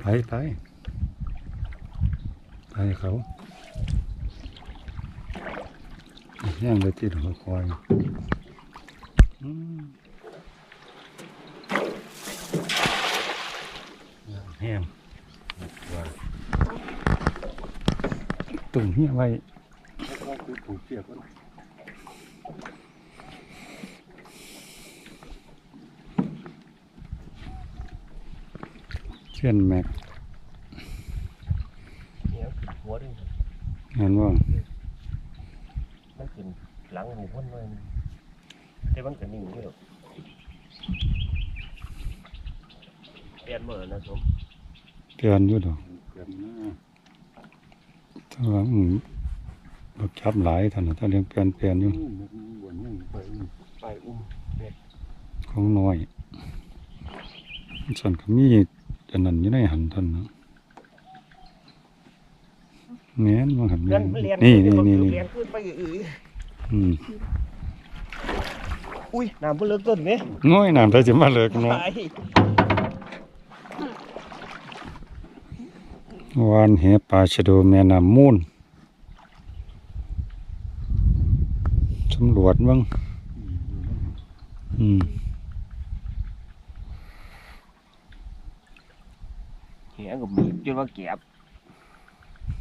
ไปไปไปเขาแย่งเลยที่หัวคอยอืมแห้งว่าตุ่มเหี้ยไว้คือผูกเปียกก็ เช่นแม็กเนี่ยหัวด้วยเห็นว่ามันขึ้นหลังหูพ้นเลยแต่มันก็นิ่งอยู่หรอกเปลี่ยนเมื่อนะสมเตือนอยู่ดอกเกิดนะถ้าว่าอืมบักจับหลายท่านน่ะถ้าเลี้ยงเปลี่ยนเปลี่ยนอยู่มันบวนยังไปไปอุ้มของน้อยส่วนก็มี อันนั้นอยู่ในหันท่านเนะแม่นว่าหันเรียนนเรียนนี่นี่นี่นี่เรียนขึ้นไปอืออืมอุ้ยน้ำเพิ่งเลิกต้นไหมน้อยน้ำถ้าจะมาเลิกเนาะไปวานแหปลาชะโดแม่น้ำมูลสำรวจบ้างอืม เหี้ ยก็บีบจนว่าแก็บ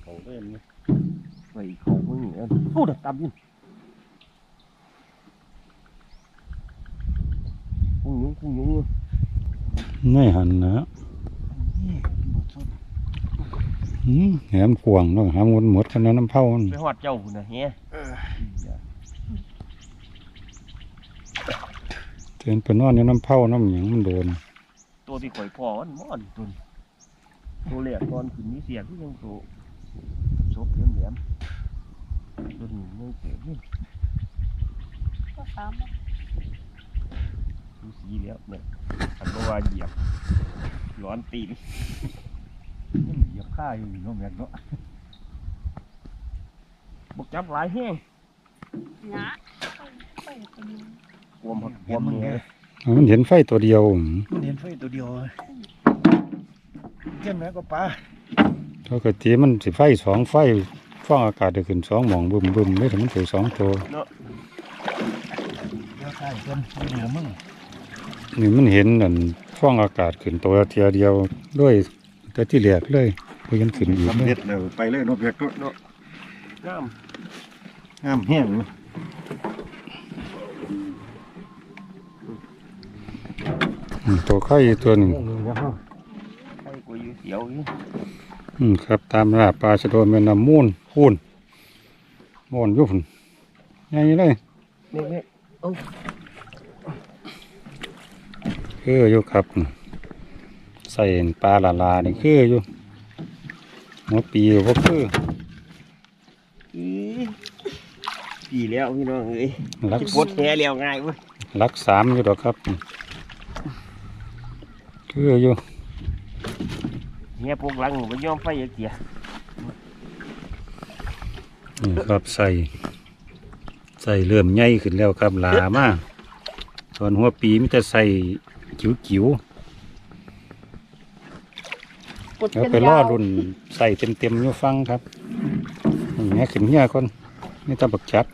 เขาเล่นนะไปเขาเพิ่งเนี่ยโอ้ดับตับอยินพุ่งยุ้งพุ่งยุ้งอยู่ไม่หันนะอืมแหมขวางเนาะหามนหมดกันแล้วน้ำเผามันไปหอดเจ้าพุ่นนะเฮียเตือนไปนอนอยู่น้ำเผาน้ำหยังมันโดน ตัวที่ข่อยพ่อมันมอนตุน ตัวเหลียกตอนขึ้นมีเสียงที่ยังตัวซบเหลี่ยมเหลี่ยมตัวนี้ไม่เจ็บนี่ก็สามดูสีแล้วเนี่ยอันก็ว่าเหยียบร้อนตีนเหยียบข้าอยู่เนาะแม็กเนาะบกจับหลายแห้งหงะไปไปเป็นกวมหักกวมเนี่ยมันเห็นไฟตัวเดียวมันเห็นไฟตัวเดียว เจ้าแม่ก็ปลาปกติมันสิไฟสองไฟฟ้องอากาศได้ขึ้นสองหมองบึมบึมไม่ถึงมันถือสองตัวเจ้าข้าเพิ่นเหนือมึงนี่มันเห็นนั่นฟ้องอากาศขึ้นตัวเทียเดียวด้วยแต่ที่เหลือเลยพยันขึ้นอีกสำเลเร็ยจแล้วไปเลยเนาะแม็กเนาะน้งามแห้งเนาะอืมตัวไข่ตัวหนึ่งำให้ กูอยู่เสียวอยู่อืมครับตามล่าปลาชะโดแม่น้ำมูลพูนม่อนอยุบใหญ่เลยนี่นี่คืออยู่ครับ ใส่ปลาละลานี่คืออยู่หัวปีก็คืออีปีแล้วพี่น้องเอ้ยลักที่ปวดแหแล้วง่ายเว้ยลักสามอยู่ดอกครับ คืออยู่ เฮียพวกหลังมันยอมไฟอย่าเกียนี่ครับใส่ใส่เริ่มใหญ่ขึ้นแล้วครับหลามาส่วนหัวปีมันจะใส่จิ๋วๆแล้วไปล่อรุ่นใส่เต็มๆอยู่ฟังครับอย่างเงี้ยขึ้นเงี้ยคนนี่ตาบักจัด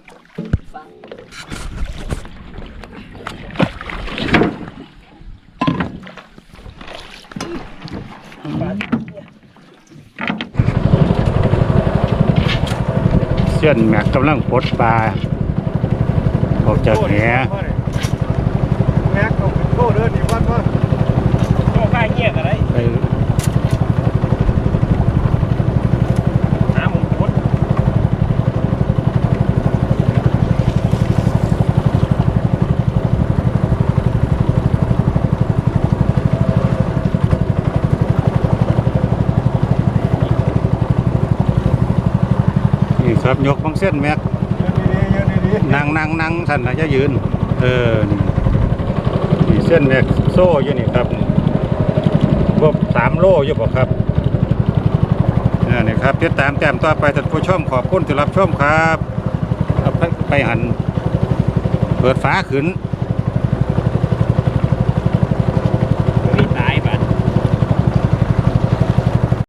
เส้นแม็กกำลังปลดปลาออกจากแห แม็กเองเป็นโตเด้อนี่วัดว่า โอ้ข้าเงี้ยอะไร ไป น้ำมันปวด นี่ ครับยกบางเส้นแม็กเยอะดีๆเยอะดีนั่งนั่งนั่งท่านนะจะยืน เออนี่นี่เส้นแม็กโซ่อยู่นี่ครับพวกสามโลอยู่บ่ครับอ่านี่ครับติดตามแต้มต่อไปท่านผู้ชมขอบคุณที่รับชมครับเอาไปไปหัน เปิดฟ้าขึ้นๆ